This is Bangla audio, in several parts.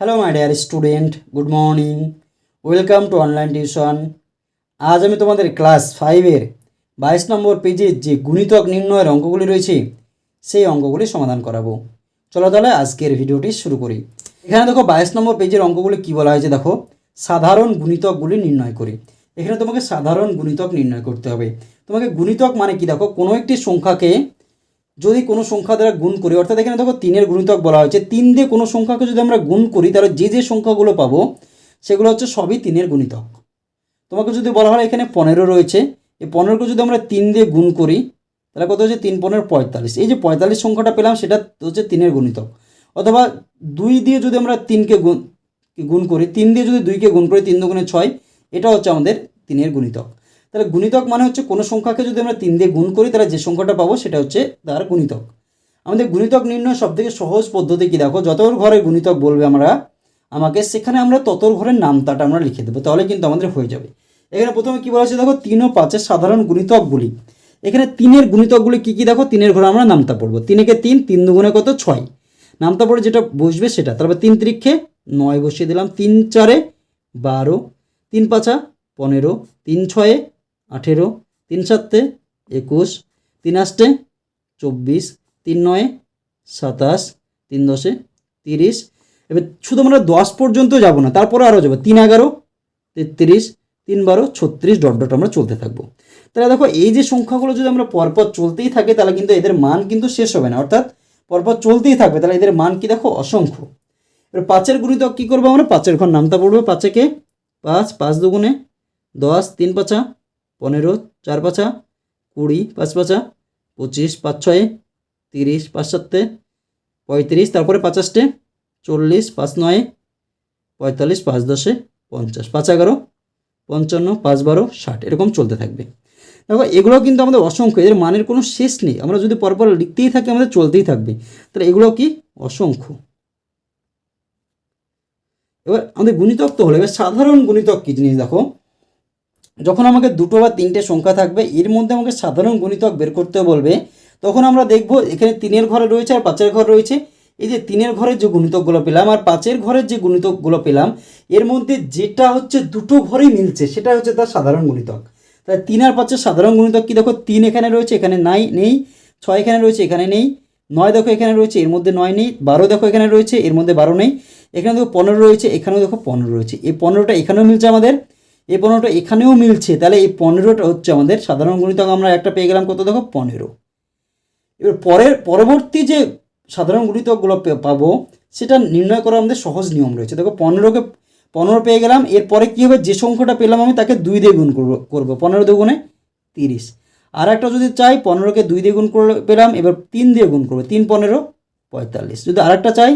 Hello my dear student good morning welcome to online tuition আজ আমি তোমাদের ক্লাস ফাইভের বাইশ নম্বর পেজের যে গুণিতক নির্ণয়ের অঙ্কগুলি রয়েছে, সেই অঙ্কগুলি সমাধান করাবো। চলো তাহলে আজকের ভিডিওটি শুরু করি। এখানে দেখো বাইশ নম্বর পেজের অঙ্কগুলি কী বলা হয়েছে দেখো? সাধারণ গুণিতকগুলি নির্ণয় করি। এখানে তোমাকে সাধারণ গুণিতক নির্ণয় করতে হবে। তোমাকে গুণিতক মানে কি দেখো? কোনো একটি সংখ্যাকে যদি কোনো সংখ্যা দ্বারা গুণ করি, অর্থাৎ এখানে দেখো তিনের গুণিতক বলা হয়েছে, তিন দিয়ে কোনো সংখ্যাকে যদি আমরা গুণ করি, তাহলে যে যে সংখ্যাগুলো পাবো, সেগুলো হচ্ছে সবই তিনের গুণিতক। তোমাকে যদি বলা হয় এখানে পনেরো রয়েছে, এই পনেরোকে যদি আমরা তিন দিয়ে গুণ করি, তাহলে কত হচ্ছে তিন পনেরো পঁয়তাল্লিশ। এই যে পঁয়তাল্লিশ সংখ্যাটা পেলাম, সেটা হচ্ছে তিনের গুণিতক। অথবা দুই দিয়ে যদি আমরা তিনকে গুণ গুণ করি, তিন দিয়ে যদি দুইকে গুণ করি, তিন দুগুণে ছয় এটা হচ্ছে আমাদের তিনের গুণিতক। তাহলে গুণিতক মানে হচ্ছে কোনো সংখ্যাকে যদি আমরা তিন দিয়ে গুণ করি, তাহলে যে সংখ্যাটা পাবো সেটা হচ্ছে তার গুণিতক। আমাদের গুণিতক নির্ণয় সব থেকে সহজ পদ্ধতি কি দেখো? যতর ঘরে গুণিতক বলবে আমরা, আমাকে সেখানে আমরা ততর ঘরের নামতাটা আমরা লিখে দেবো, তাহলে কিন্তু আমাদের হয়ে যাবে। এখানে প্রথমে কী বলা হচ্ছে দেখো? তিন ও পাঁচের সাধারণ গুণিতকগুলি। এখানে তিনের গুণিতকগুলি কী কী দেখো? তিনের ঘরে আমরা নামতা পড়ব। তিনেকে তিন তিন দুগুণে কত? ছয়। নামতা পড়ে যেটা বসবে সেটা। তারপর তিন ত্রিক্ষে নয় বসিয়ে দিলাম, তিন চারে বারো, তিন পাঁচা পনেরো, তিন ছয়ে আঠেরো, তিন সাতে একুশ, তিন আষ্টে চব্বিশ, তিন নয়ে সাতাশ, তিন দশে তিরিশ। এবার শুধু আমরা দশ পর্যন্ত যাব না, তারপরে আরও যাব। তিন এগারো, তেত্রিশ, তিন বারো, ছত্রিশ, ডট ডট আমরা চলতে থাকব। তাহলে দেখো, এই যে সংখ্যাগুলো যদি আমরা পরপর চলতেই থাকে, তাহলে কিন্তু এদের মান কিন্তু শেষ হবে না। অর্থাৎ পরপর চলতেই থাকবে, তাহলে এদের মান কি দেখো অসংখ্য। এবার পাঁচের গুণিতক কী করব আমরা? পাঁচের ঘর নামটা পড়ব পাঁচেকে পাঁচ পাঁচ দুগুণে দশ, তিন পাঁচা পনেরো চার পাঁচা কুড়ি পাঁচ পাঁচা পঁচিশ পাঁচ ছয়ে তিরিশ পাঁচ সাতে পঁয়ত্রিশ, তারপরে পাঁচাশটে, চল্লিশ পাঁচ নয়ে পঁয়তাল্লিশ পাঁচ দশে পঞ্চাশ পাঁচ এগারো পঞ্চান্ন পাঁচ বারো ষাট, এরকম চলতে থাকবে। দেখো, এগুলো কিন্তু আমাদের অসংখ্য, এদের মানের কোনো শেষ নেই। আমরা যদি পরপর লিখতেই থাকি, আমাদের চলতেই থাকবে। তাহলে এগুলো কি? অসংখ্য। এবার আমাদের গুণিতক তো হলো, এবার সাধারণ গুণিতক কী জিনিস দেখো? যখন আমাকে দুটো বা তিনটে সংখ্যা থাকবে, এর মধ্যে আমাকে সাধারণ গুণিতক বের করতে বলবে, তখন আমরা দেখব এখানে তিনের ঘরে রয়েছে আর পাঁচের ঘর রয়েছে। এই যে তিনের ঘরের যে গুণিতকগুলো পেলাম আর পাঁচের ঘরের যে গুণিতকগুলো পেলাম, এর মধ্যে যেটা হচ্ছে দুটো ঘরেই মিলছে সেটা হচ্ছে তার সাধারণ গুণিতক। তাহলে তিন আর পাঁচের সাধারণ গুণিতক কি দেখো? তিন এখানে রয়েছে, এখানে নাই, নেই, ছয় এখানে রয়েছে, এখানে নেই, নয় দেখো এখানে রয়েছে, এর মধ্যে নয় নেই, বারো দেখো এখানে রয়েছে, এর মধ্যে বারো নেই, এখানে দেখো পনেরো রয়েছে, এখানেও দেখো পনেরো রয়েছে। এই পনেরোটা এখানেও মিলছে আমাদের। এই পনেরোটা এখানেও মিলছে। তাহলে এই পনেরোটা হচ্ছে আমাদের সাধারণ গুণিতক। আমরা একটা পেয়ে গেলাম কত দেখো? পনেরো। এবার পরের, পরবর্তী যে সাধারণ গুণিতকগুলো পাবো, সেটা নির্ণয় করার আমাদের সহজ নিয়ম রয়েছে। দেখো, পনেরোকে, পনেরো পেয়ে গেলাম। এরপরে কী হবে? যে সংখ্যাটা পেলাম আমি তাকে দুই দিয়ে গুণ করব করব। পনেরো দুগুণে তিরিশ। আর একটা যদি চাই, পনেরোকে দুই দিয়ে গুণ করে পেলাম, এবার তিন দিয়ে গুণ করব। তিন, পনেরো, পঁয়তাল্লিশ। যদি আর একটা চাই,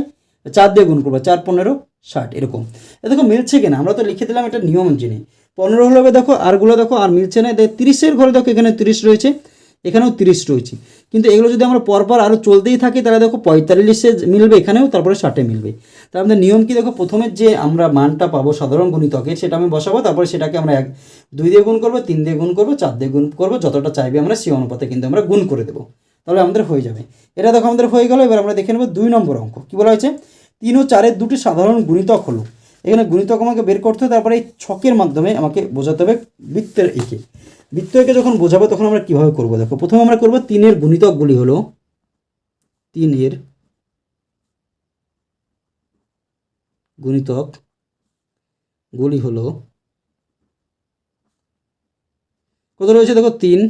চার দিয়ে গুণ করব, চার, পনেরো, ষাট, এরকম। দেখো, মিলছে কিনা? আমরা তো লিখে দিলাম এটা নিয়ম জেনে। পনেরো হলে দেখো আরগুলো দেখো, আর মিলছে না। দেখ তিরিশের ঘরে দেখো, এখানে তিরিশ রয়েছে, এখানেও তিরিশ রয়েছে। কিন্তু এগুলো যদি আমরা পরপর আরও চলতেই থাকি, তাহলে দেখো পঁয়তাল্লিশে মিলবে, এখানেও তারপরে ষাটে মিলবে। তার আমাদের নিয়ম কি দেখো, প্রথমে যে আমরা মানটা পাবো সাধারণ গুণিতকে, সেটা আমি বসাবো, তারপরে সেটাকে আমরা এক, দুই দিয়ে গুণ করব, তিন দিয়ে গুণ করব, চার দিয়ে গুণ করব, যতটা চাইবে আমরা সেই অনুপাতে কিন্তু আমরা গুণ করে দেবো। তাহলে আমাদের হয়ে যাবে। এটা দেখো আমাদের হয়ে গেল, এবার আমরা দেখে নেব দুই নম্বর অঙ্ক। কী বলা হয়েছে? তিন ও চারের দুটি সাধারণ গুণিতক হলো। এখানে গুণিতক আমাকে বের করতে হবে, তারপরে এই ছকের মাধ্যমে আমাকে বোঝাতে হবে বৃত্তের একে। বৃত্ত একে যখন বোঝাবো তখন আমরা কীভাবে করব? দেখো, প্রথমে আমরা করব তিনের গুণিতকগুলি হলো তিনের গুণিতক গুলি হলো কত রয়েছে? দেখো, তিন,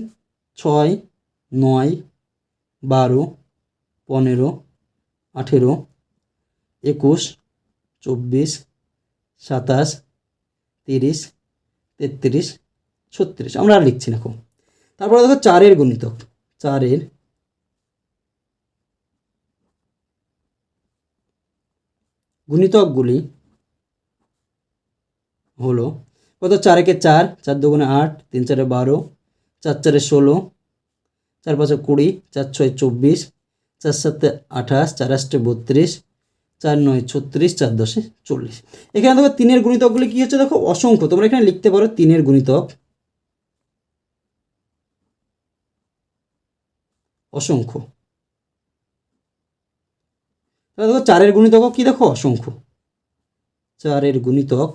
ছয়, নয়, বারো, পনেরো, আঠেরো, একুশ, চব্বিশ সাতাশ, তিরিশ, তেত্রিশ, ছত্রিশ। আমরা আর লিখছি না খুব। তারপরে দেখো চারের গুণিতক চারের গুণিতকগুলি হলো কত? চারেকে চার চার দুগুণে আট, তিন চারে বারো, চার চারে ষোলো, চার পাঁচে কুড়ি, চার ছয় চব্বিশ, চার সাতে আঠাশ, চার আষ্টে বত্রিশ চার নয়, ছত্রিশ, চার দশে চল্লিশ। এখানে দেখো তিনের গুণিতকগুলি কী হচ্ছে? দেখো অসংখ্য। তোমরা এখানে লিখতে পারো তিনের গুণিতক। অসংখ্য। তাহলে দেখো চারের গুণিতক কি দেখো? অসংখ্য। চারের গুণিতক।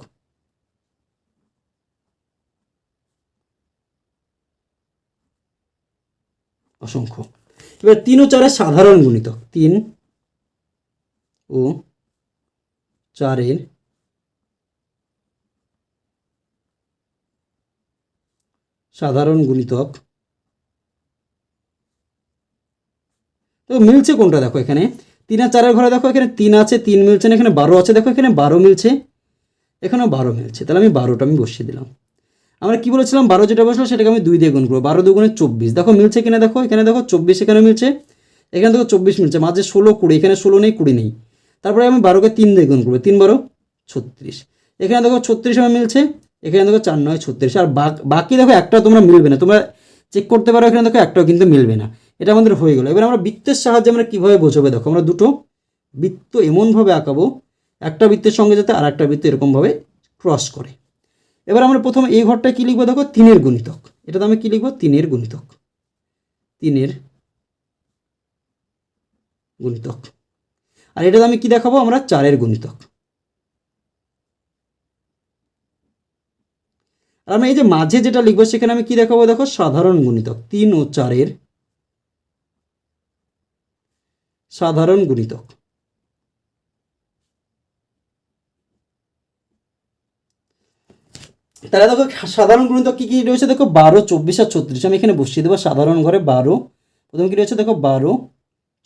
অসংখ্য। এবার তিন ও চারের সাধারণ গুণিতক। তিন ও চারের সাধারণ গুণিতক। তো মিলছে কোনটা? দেখো এখানে তিন আর চারের ঘরে দেখো এখানে তিন আছে, তিন মিলছে না, এখানে বারো আছে, দেখো এখানে বারো মিলছে। এখানেও বারো মিলছে, তাহলে আমি বারোটা আমি বসিয়ে দিলাম। আমরা কি বলেছিলাম? বারো যেটা বসল সেটাকে আমি দুই দিয়ে গুণ করব। বারো দুগুণে চব্বিশ, দেখো মিলছে কিনা? দেখো এখানে দেখো চব্বিশ এখানে মিলছে, এখানে দেখো চব্বিশ মিলছে, মাঝে ষোলো কুড়ি, এখানে ষোলো নেই, কুড়ি নেই। তারপরে আমি বারোকে তিন দিয়ে গুণ করব। তিন বারো, ছত্রিশ। এখানে দেখো ছত্রিশ আমার মিলছে, এখানে দেখো চার নয়, ছত্রিশ। আর বাক- দেখো একটাও তোমরা মিলবে না। তোমরা চেক করতে পারো, এখানে দেখো একটাও কিন্তু মিলবে না। এটা আমাদের হয়ে গেলো। এবার আমরা বৃত্তের সাহায্যে আমরা কীভাবে বোঝাবো? দেখো আমরা দুটো বৃত্ত এমনভাবে আঁকাবো, একটা বৃত্তের সঙ্গে যাতে আর একটা বৃত্ত এরকমভাবে ক্রস করে। এবার আমরা প্রথমে এই ঘরটায় কী লিখব? দেখো তিনের গুণিতক। এটাতে আমি কী লিখব? তিনের গুণিতক। তিনের গুণিতক। আর এটাতে আমি কি দেখাবো? আমরা চারের গুণিতক। আর আমি এই যে মাঝে যেটা লিখব, সেখানে আমি কি দেখাবো? দেখো, সাধারণ গুণিতক। তিন ও চারের সাধারণ গুণিতক। তাহলে দেখো, সাধারণ গুণিতক কী কী রয়েছে? দেখো, বারো, চব্বিশ আর ছত্রিশ। আমি এখানে বসিয়ে দেবো, সাধারণ ঘরে বারো। প্রথম কী রয়েছে? দেখো, বারো,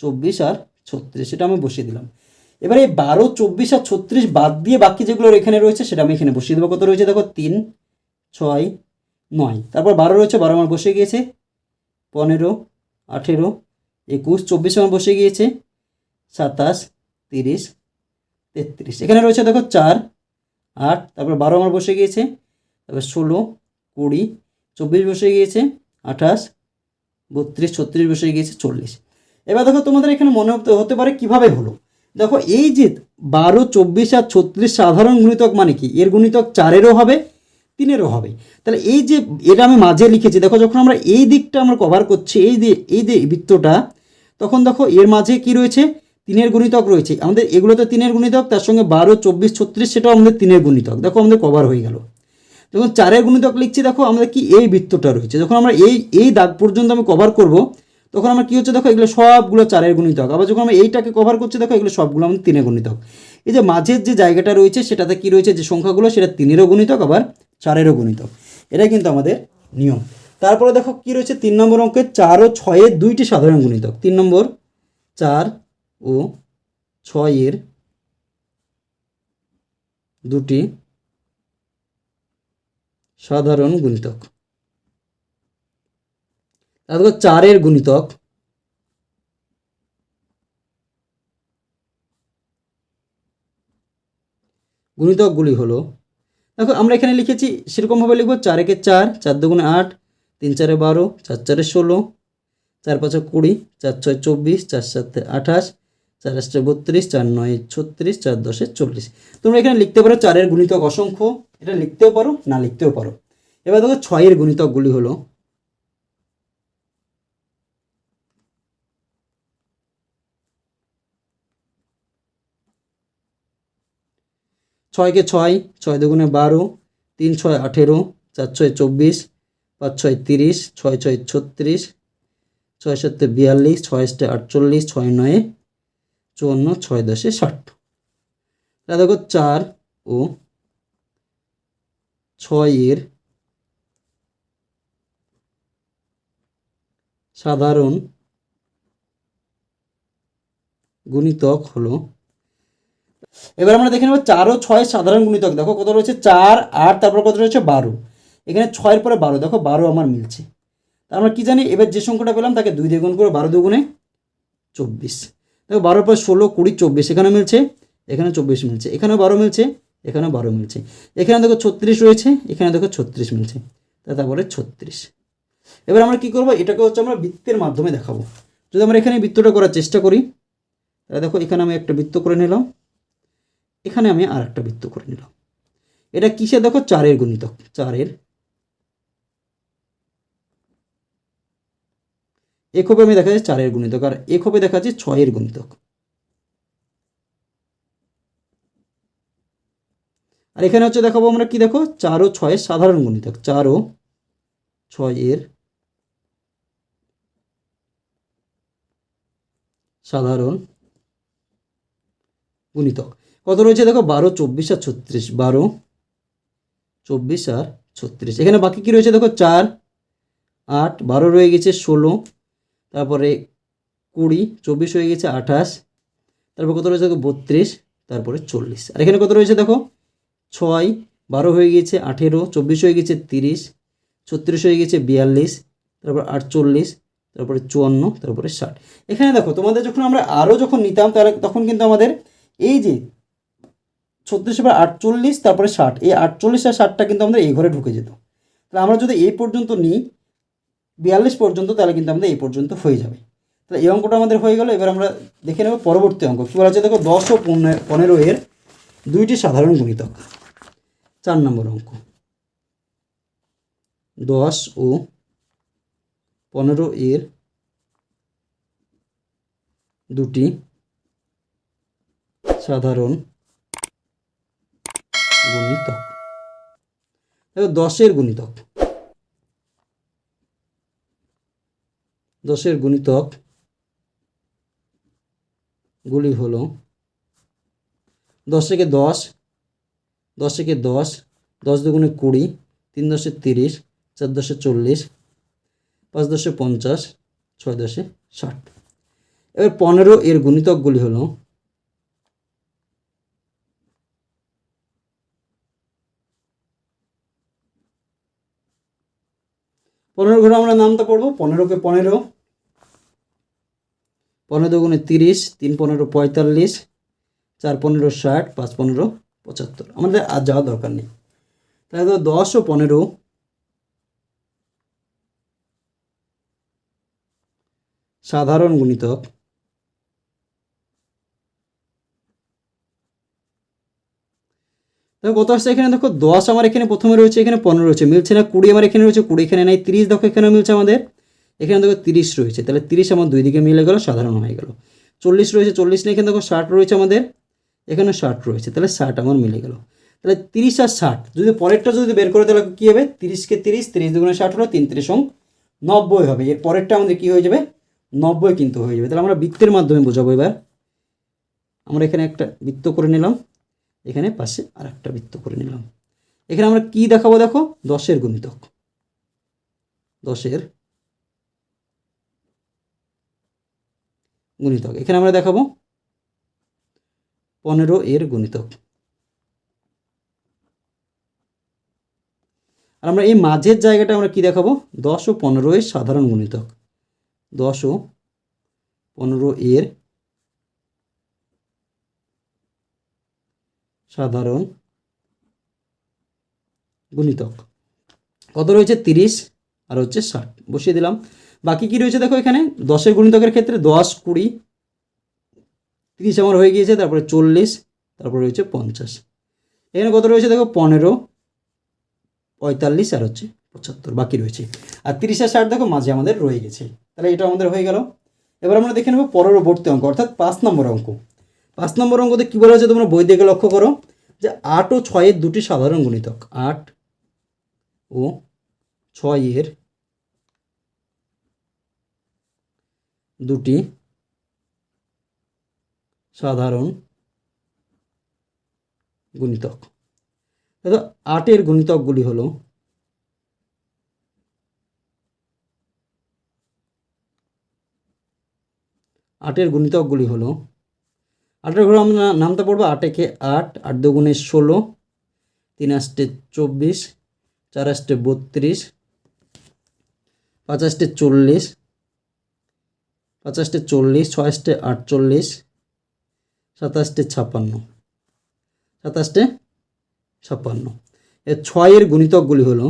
চব্বিশ আর ছত্রিশ, সেটা আমি বসিয়ে দিলাম। এবার এই বারো, চব্বিশ আর ছত্রিশ বাদ দিয়ে বাকি যেগুলো এখানে রয়েছে, সেটা আমি এখানে বসিয়ে দেবো। কত রয়েছে? দেখো, তিন, ছয়, নয়। তারপর বারো রয়েছে, বারো আমার বসে গিয়েছে। পনেরো, আঠেরো, একুশ, চব্বিশ আমার বসে গিয়েছে। সাতাশ, তিরিশ, তেত্রিশ। এখানে রয়েছে, দেখো, চার, আট, তারপর বারো আমার বসে গিয়েছে। তারপর ষোলো, কুড়ি, চব্বিশ বসে গিয়েছে। আঠাশ, বত্রিশ, ছত্রিশ বসে গিয়েছে, চল্লিশ। এবার দেখো তোমাদের এখানে মনে হতে পারে কীভাবে হলো? দেখো এই যে বারো, চব্বিশ আর ছত্রিশ সাধারণ গুণিতক মানে কি? এর গুণিতক চারেরও হবে, তিনেরও হবে। তাহলে এই যে এটা আমি মাঝে লিখেছি, দেখো যখন আমরা এই দিকটা আমরা কভার করছি, এই যে এই যে বৃত্তটা, তখন দেখো এর মাঝে কি রয়েছে? তিনের গুণিতক রয়েছে। আমাদের এগুলো তো তিনের গুণিতক, তার সঙ্গে বারো, চব্বিশ, ছত্রিশ, সেটাও আমাদের তিনের গুণিতক। দেখো আমাদের কভার হয়ে গেল। যখন চারের গুণিতক লিখছি, দেখো আমাদের কি এই বৃত্তটা রয়েছে। যখন আমরা এই এই দাগ পর্যন্ত আমি কভার করব তখন আমার কি হচ্ছে দেখো, এগুলো সবগুলো চারের গুণিতক। আবার যখন আমরা এইটাকে কভার করছি, দেখো, এগুলো সবগুলো আমাদের তিনের গুণিতক। এই যে মাঝের যে জায়গাটা রয়েছে, সেটাতে কি রয়েছে? যে সংখ্যাগুলো, সেটা তিনেরও গুণিতক, আবার চারেরও গুণিতক। এটাই কিন্তু আমাদের নিয়ম। তারপরে দেখো, কি রয়েছে? তিন নম্বর অঙ্কে চার ও ছয়ের দুইটি সাধারণ গুণিতক। তিন নম্বর, চার ও ছয়ের দুটি সাধারণ গুণিতক। তারপর চারের গুণিতক গুণিতকগুলি হলো, দেখো আমরা এখানে লিখেছি সেরকমভাবে লিখব চার চার চার দুগুণে আট, তিন চারে বারো, চার চারে ষোলো, চার পাঁচে কুড়ি, চার ছয় চব্বিশ, চার সাতে আঠাশ, চার আটটা বত্রিশ, চার নয় ছত্রিশ, চার দশে চল্লিশ। তোমরা এখানে লিখতে পারো চারের গুণিতক অসংখ্য, এটা লিখতেও পারো, না লিখতেও পারো। এবার দেখো ছয়ের গুণিতকগুলি হলো ছয়কে ছয় ছয় দুগুণে বারো, তিন ছয় আঠেরো, চার ছয় চব্বিশ, পাঁচ ছয় তিরিশ, ছয় ছয় ছত্রিশ, ছয় সাতে বিয়াল্লিশ, ছয় সাতে আটচল্লিশ, ছয় নয়ে চুয়ান্ন, ছয় দশে ষাট। তাহলে দেখো চার ও ছয়ের সাধারণ গুণিতক হলো এবার আমরা দেখে নেব চার ও ছয় সাধারণ গুণিতক। দেখো কত রয়েছে? চার, আট, তারপর কত রয়েছে? বারো। এখানে ছয়ের পরে বারো। দেখো বারো আমার মিলছে। তা আমরা কী জানি? এবার যে সংখ্যাটা পেলাম তাকে দুই দিয়ে গুণ করে বারো দুগুণে চব্বিশ। দেখো বারোর পর ষোলো, কুড়ি, চব্বিশ। এখানে মিলছে এখানে চব্বিশ মিলছে। এখানেও বারো মিলছে, এখানেও বারো মিলছে। এখানে দেখো ছত্রিশ রয়েছে, এখানে দেখো ছত্রিশ মিলছে। তারপরে ছত্রিশ। এবার আমরা কী করব? এটাকে হচ্ছে আমরা বৃত্তের মাধ্যমে দেখাবো। যদি আমরা এখানে বৃত্তটা করার চেষ্টা করি, তাহলে দেখো এখানে আমি একটা বৃত্ত করে নিলাম। এখানে আমি আর একটা বৃত্ত করে নিলাম। এটা কিসে? দেখো, চারের গুণিতক। চারের একবে আমি দেখা যাচ্ছে চারের গুণিতক, আর একবে দেখা যাচ্ছে ছয়ের গুণিতক। আর এখানে হচ্ছে দেখাবো আমরা কি দেখো? চার ও ছয়ের সাধারণ গুণিতক। চার ও ছয়ের সাধারণ গুণিতক। কত রয়েছে? দেখো, বারো, চব্বিশ আর ছত্রিশ। বারো, চব্বিশ আর ছত্রিশ। এখানে বাকি কি রয়েছে? দেখো, চার, আট, বারো রয়ে গেছে, ষোলো। তারপরে কুড়ি, চব্বিশ হয়ে গেছে, আঠাশ। তারপর কত রয়েছে? দেখো, বত্রিশ। তারপরে চল্লিশ। আর এখানে কত রয়েছে? দেখো, ছয়, বারো হয়ে গেছে, আঠেরো। চব্বিশ হয়ে গেছে, তিরিশ। ছত্রিশ হয়ে গেছে, বিয়াল্লিশ। তারপর আটচল্লিশ। তারপরে চুয়ান্ন। তারপরে ষাট। এখানে দেখো, তোমাদের যখন আমরা আরও যখন নিতাম, তাহলে তখন কিন্তু আমাদের এই যে ছত্রিশ বা আটচল্লিশ, তারপরে ষাট। এই আটচল্লিশ আর ষাটটা কিন্তু আমাদের এই ঘরে ঢুকে যেত। তাহলে আমরা যদি এই পর্যন্ত নিই, বিয়াল্লিশ পর্যন্ত, তাহলে কিন্তু আমাদের এই পর্যন্ত হয়ে যাবে। তাহলে এই অঙ্কটা আমাদের হয়ে গেল। এবার আমরা দেখে নেব পরবর্তী অঙ্ক। কী বলা হচ্ছে দেখো, দশ ও পনে- পনেরো এর দুইটি সাধারণ গুণিতক। চার নম্বর অঙ্ক। দশ ও পনেরো এর দুটি সাধারণ গুণিতক। দেখো দশের গুণিতক। দশের গুণিতক গুলি হলো দশ থেকে দশ দশ থেকে দশ দশ দুগুণে কুড়ি, তিন দশে তিরিশ, চার দশে চল্লিশ, পাঁচ দশে পঞ্চাশ, ছয় দশে ষাট। এবার পনেরো এর গুণিতকগুলি হলো পনেরো ঘরে আমরা নামটা করব পনেরোকে পনেরো পনেরো দুগুণে তিরিশ, তিন পনেরো পঁয়তাল্লিশ, চার পনেরো ষাট, পাঁচ পনেরো পঁচাত্তর। আমাদের আর যাওয়ার দরকার নেই। তাহলে তো দশ ও পনেরো, সাধারণ গুণিতক দেখো কত আসছে এখানে দেখো, দশ আমার এখানে প্রথমে রয়েছে, এখানে পনেরো রয়েছে। মিলছে না, কুড়ি আমার এখানে রয়েছে, কুড়ি এখানে নাই, তিরিশ দেখো এখানে মিলছে আমাদের। এখানে দেখো, তিরিশ রয়েছে। তাহলে তিরিশ আমার দুই দিকে মিলে গেল, সাধারণ হয়ে গেল। চল্লিশ রয়েছে, চল্লিশ নেই এখানে দেখো, ষাট রয়েছে আমাদের। এখানে ষাট রয়েছে, তাহলে ষাট আমার মিলে গেল। তাহলে তিরিশ আর ষাট, যদি পরেরটা যদি বের করে তাহলে কী হবে? তিরিশকে তিরিশ তিরিশ দুগুণে ষাট হলো, তিন তিরিশ নব্বই হবে। এর পরেরটা আমাদের কী হয়ে যাবে? নব্বই কিন্তু হয়ে যাবে। তাহলে আমরা বৃত্তের মাধ্যমে বোঝাবো এবার। আমরা এখানে একটা বৃত্ত করে নিলাম। এখানে পাশে আর একটা বৃত্ত করে নিলাম। এখানে আমরা কি দেখাবো দেখো? দশের গুণিতক। দশের গুণিতক। এখানে আমরা দেখাবো পনেরো এর গুণিতক। আর আমরা এই মাঝের জায়গাটা আমরা কি দেখাবো? দশ ও পনেরো এর সাধারণ গুণিতক। দশ ও পনেরো এর সাধারণ গুণিতক। কত রয়েছে? তিরিশ, আর হচ্ছে ষাট। বসিয়ে দিলাম। বাকি কি রয়েছে দেখো এখানে? দশের গুণিতকের ক্ষেত্রে দশ, কুড়ি, তিরিশ আমার হয়ে গিয়েছে, তারপরে চল্লিশ, তারপরে রয়েছে পঞ্চাশ। এখানে কত রয়েছে দেখো? পনেরো, পঁয়তাল্লিশ, আর হচ্ছে পঁচাত্তর। বাকি রয়েছে। আর তিরিশ আর ষাট দেখো মাঝে আমাদের রয়ে গেছে। তাহলে এটা আমাদের হয়ে গেল। এবার আমরা দেখে নেব পরবর্তী অঙ্ক, অর্থাৎ পাঁচ নম্বর অঙ্ক। পাঁচ নম্বর অঙ্কতে কী বলা হয়েছে? তোমরা বই দেখে লক্ষ্য করো যে আট ও ছয়ের দুটি সাধারণ গুণিতক। আট ও ছয়ের দুটি সাধারণ গুণিতক। দেখো আটের গুণিতকগুলি হলো আটের গুণিতকগুলি হলো আটের ঘরে আমরা নামতে পড়ব আট একে আট আট দুগুণে ষোলো, তিন আষ্টে চব্বিশ, চার আষ্টে বত্রিশ আষ্টে চল্লিশ আষ্টে চল্লিশ, ছয় আষ্টে আটচল্লিশ সাতাশটে ছাপ্পান্ন সাতাশটে ছাপ্পান্ন। এর ছয়ের গুণিতকগুলি হলো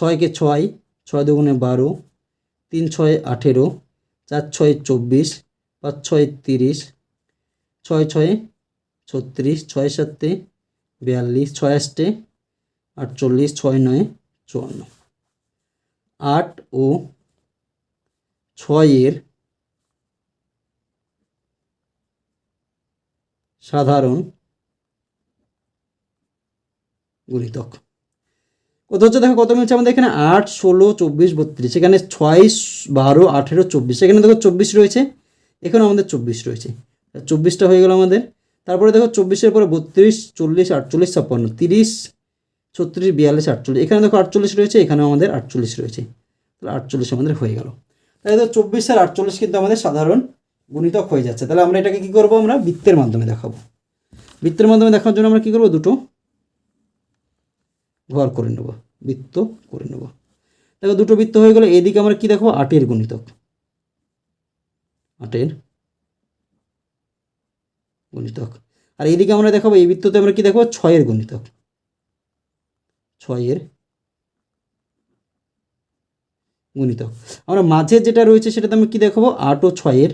ছয়কে ছয় ছয় দুগুণে বারো, তিন ছয় আঠেরো, চার ছয় চব্বিশ, পাঁচ ছয় তিরিশ, ছয় ছয় ছত্রিশ, ছয় সাতে বিয়াল্লিশ, ছয় আষ্টে আটচল্লিশ, ছয় নয় চুয়ান্ন। আট ও ছয়ের সাধারণ গুণিতক। হচ্ছে, দেখো কত মিলছে আমাদের এখানে? আট, ষোলো, চব্বিশ, বত্রিশ। এখানে ছয় বারো, আঠেরো, চব্বিশ। এখানে দেখো চব্বিশ রয়েছে, এখানেও আমাদের চব্বিশ রয়েছে। চব্বিশটা হয়ে গেল আমাদের। তারপরে দেখো চব্বিশের পরে বত্রিশ, চল্লিশ, আটচল্লিশ, ছাপ্পান্ন, তিরিশ, ছত্রিশ, বিয়াল্লিশ, আটচল্লিশ। এখানে দেখো আটচল্লিশ রয়েছে, এখানেও আমাদের আটচল্লিশ রয়েছে। তাহলে আটচল্লিশ আমাদের হয়ে গেল। তাহলে দেখো চব্বিশ আর আটচল্লিশ কিন্তু আমাদের সাধারণ গুণিতক হয়ে যাচ্ছে। তাহলে আমরা এটাকে কী করব আমরা? বৃত্তের মাধ্যমে দেখাবো। বৃত্তের মাধ্যমে দেখার জন্য আমরা কী করব? দুটো ঘর করে নেব, বৃত্ত করে নেব। দেখো দুটো বৃত্ত হয়ে গেলে এদিকে আমরা কি দেখব? আটের গুণিতক। আটের গুণিতক। আর এদিকে আমরা দেখাবো, এই বৃত্ততে আমরা কি দেখব? ছয়ের গুণিতক। ছয়ের গুণিতক। আমরা মাঝে যেটা রয়েছে সেটাতে আমরা কি দেখাবো? আট ও ছয়ের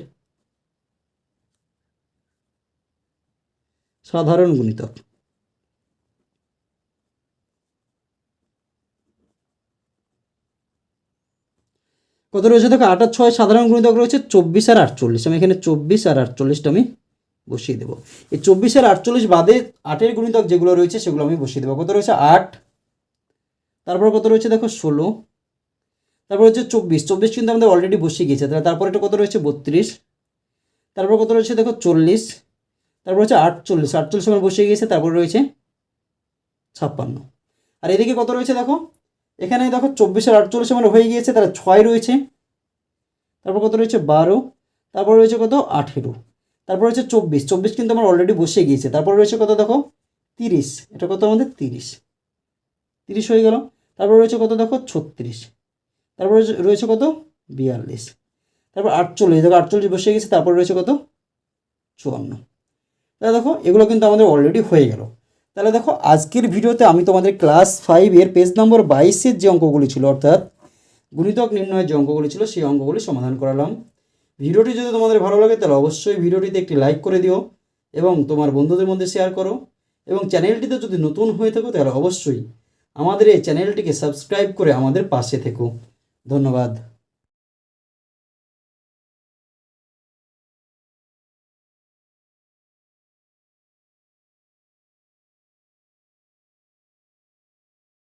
সাধারণ গুণিতক। কত রয়েছে দেখো আট আর ছয় সাধারণ গুণিতক রয়েছে চব্বিশ আর আটচল্লিশ। আমি এখানে চব্বিশ আর আটচল্লিশটা আমি বসিয়ে দেবো। এই চব্বিশ আর আটচল্লিশ বাদে আটের গুণিতক যেগুলো রয়েছে সেগুলো আমি বসিয়ে দেবো। কত রয়েছে? আট। তারপর কত রয়েছে? দেখো ষোলো। তারপর হচ্ছে চব্বিশ। চব্বিশ কিন্তু আমাদের অলরেডি বসিয়ে গিয়েছে। তাহলে তারপর এটা কত রয়েছে? বত্রিশ। তারপর কত রয়েছে? দেখো চল্লিশ। তারপর হচ্ছে আটচল্লিশ। আটচল্লিশ আমার বসিয়ে গিয়েছে। তারপর রয়েছে ছাপ্পান্ন। আর এদিকে কত রয়েছে? দেখো এখানে দেখো চব্বিশ আর আটচল্লিশ আমার হয়ে গিয়েছে, তাহলে ছয় রয়েছে। তারপর কত রয়েছে? বারো। তারপর রয়েছে কত? আঠেরো। তারপর রয়েছে চব্বিশ। চব্বিশ কিন্তু আমার অলরেডি বসে গিয়েছে। তারপর রয়েছে কত দেখো? তিরিশ। এটা কত আমাদের? তিরিশ। তিরিশ হয়ে গেল। তারপর রয়েছে কত দেখো? ছত্রিশ। তারপর রয়েছে- রয়েছে কত? বিয়াল্লিশ। তারপর আটচল্লিশ। দেখো আটচল্লিশ বসে গেছে তারপর রয়েছে কত? চুয়ান্ন। তাহলে দেখো, এগুলো কিন্তু আমাদের অলরেডি হয়ে গেল। তাহলে দেখো, আজকের ভিডিওতে আমি তোমাদের ক্লাস ফাইভের পেজ নম্বর বাইশের যে অঙ্কগুলি ছিল, অর্থাৎ গুণিতক নির্ণয়ের যে অঙ্কগুলি ছিল, সেই অঙ্কগুলি সমাধান করালাম। ভিডিওটি যদি তোমাদের ভালো লাগে, তাহলে অবশ্যই ভিডিওটিতে একটি লাইক করে দিও এবং তোমার বন্ধুদের মধ্যে শেয়ার করো। এবং চ্যানেলটিতে যদি নতুন হয়ে থাকো, তাহলে অবশ্যই আমাদের এই চ্যানেলটিকে সাবস্ক্রাইব করে আমাদের পাশে থেকো। ধন্যবাদ।